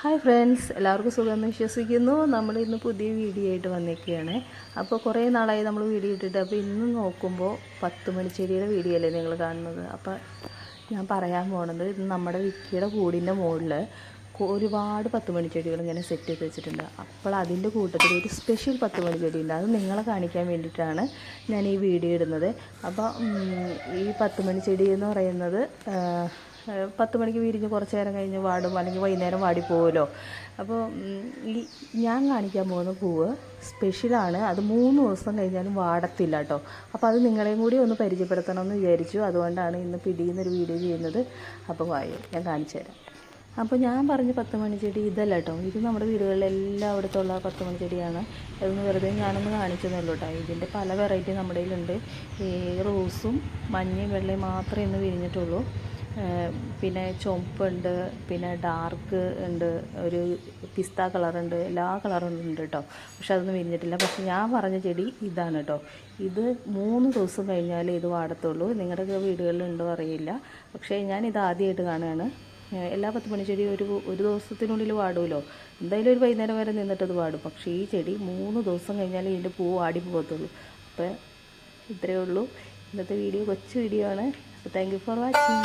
Hi friends എല്ലാവർക്കും സുഖമെന്ന് വിശ്വസിക്കുന്നു. നമ്മൾ ഇന്ന് പുതിയ വീഡിയോ ആയിട്ട് വന്നിരിക്കുകയാണ്. അപ്പോൾ കുറേ നാളായി നമ്മൾ വീഡിയോ ഇട്ടിട്ട്. അപ്പോൾ ഇന്ന് നോക്കുമ്പോൾ പത്ത് മണിച്ചെടിയുടെ വീഡിയോ അല്ലേ നിങ്ങൾ കാണുന്നത്? അപ്പോൾ ഞാൻ പറയാൻ പോണത് ഇത് നമ്മുടെ വിക്കിയുടെ കൂടിന്റെ മുകളിൽ ഒരുപാട് പത്ത് മണിച്ചെടികൾ ഇങ്ങനെ സെറ്റ് ചെയ്ത് വെച്ചിട്ടുണ്ട്. അപ്പോൾ അതിന്റെ കൂട്ടത്തിൽ ഒരു സ്പെഷ്യൽ പത്ത് മണിച്ചെടി ഉണ്ട് അത് നിങ്ങളെ കാണിക്കാൻ വേണ്ടിയിട്ടാണ് ഞാൻ ഈ വീഡിയോ ഇടുന്നത്. അപ്പോൾ ഈ പത്ത് മണിച്ചെടി എന്ന് പറയുന്നത് പത്ത് മണിക്ക് വിരിഞ്ഞ് കുറച്ച് നേരം കഴിഞ്ഞ് വാടും അല്ലെങ്കിൽ വൈകുന്നേരം വാടി പോകുമല്ലോ അപ്പോൾ ഈ ഞാൻ കാണിക്കാൻ പോകുന്ന പൂവ് സ്പെഷ്യലാണ്. അത് മൂന്ന് ദിവസം കഴിഞ്ഞാലും വാടത്തില്ല കേട്ടോ. അപ്പോൾ അത് നിങ്ങളെയും കൂടി ഒന്ന് പരിചയപ്പെടുത്തണം എന്ന് വിചാരിച്ചു. അതുകൊണ്ടാണ് ഇന്ന് പിടിയുന്നൊരു വീഡിയോ ചെയ്യുന്നത്. അപ്പോൾ വായോ ഞാൻ കാണിച്ചു തരാം. അപ്പോൾ ഞാൻ പറഞ്ഞ പത്ത് മണിച്ചെടി ഇതല്ല കേട്ടോ. ഇത് നമ്മുടെ ഉള്ള പത്ത് മണിച്ചെടിയാണ് അതൊന്ന് വെറുതെ ഞാനൊന്ന് കാണിച്ചെന്നുള്ളൂ കേട്ടോ. ഇതിന്റെ പല വെറൈറ്റി നമ്മുടെ കയ്യിലുണ്ട്. ഈ റോസും മഞ്ഞയും വെള്ളയും മാത്രമേ ഇന്ന് വിരിഞ്ഞിട്ടുള്ളൂ. പിന്നെ ചുമപ്പുണ്ട് പിന്നെ ഡാർക്ക് ഉണ്ട് ഒരു പിസ്ത കളറുണ്ട് എല്ലാ കളറും ഉണ്ട് കേട്ടോ പക്ഷെ അതൊന്നും വിരിഞ്ഞിട്ടില്ല. പക്ഷെ ഞാൻ പറഞ്ഞ ചെടി ഇതാണ് കേട്ടോ ഇത് മൂന്ന് ദിവസം കഴിഞ്ഞാലേ ഇത് വാടത്തുള്ളൂ. നിങ്ങളുടെ വീടുകളിലുണ്ടോ അറിയില്ല. പക്ഷേ ഞാൻ ഇത് ആദ്യമായിട്ട് കാണുകയാണ്. എല്ലാ പത്ത് മണി ചെടി ഒരു ഒരു ദിവസത്തിനുള്ളിൽ വാടുമല്ലോ. എന്തായാലും ഒരു വൈകുന്നേരം വരെ നിന്നിട്ട് അത് വാടും. പക്ഷേ ഈ ചെടി മൂന്ന് ദിവസം കഴിഞ്ഞാലേ ഇതിന്റെ പൂ വാടി പോകത്തുള്ളൂ. അപ്പോൾ ഇത്രയേ ഉള്ളൂ. ഇന്നത്തെ വീഡിയോ കൊച്ചു വീഡിയോ ആണ്. അപ്പോൾ താങ്ക് യു ഫോർ വാച്ചിങ്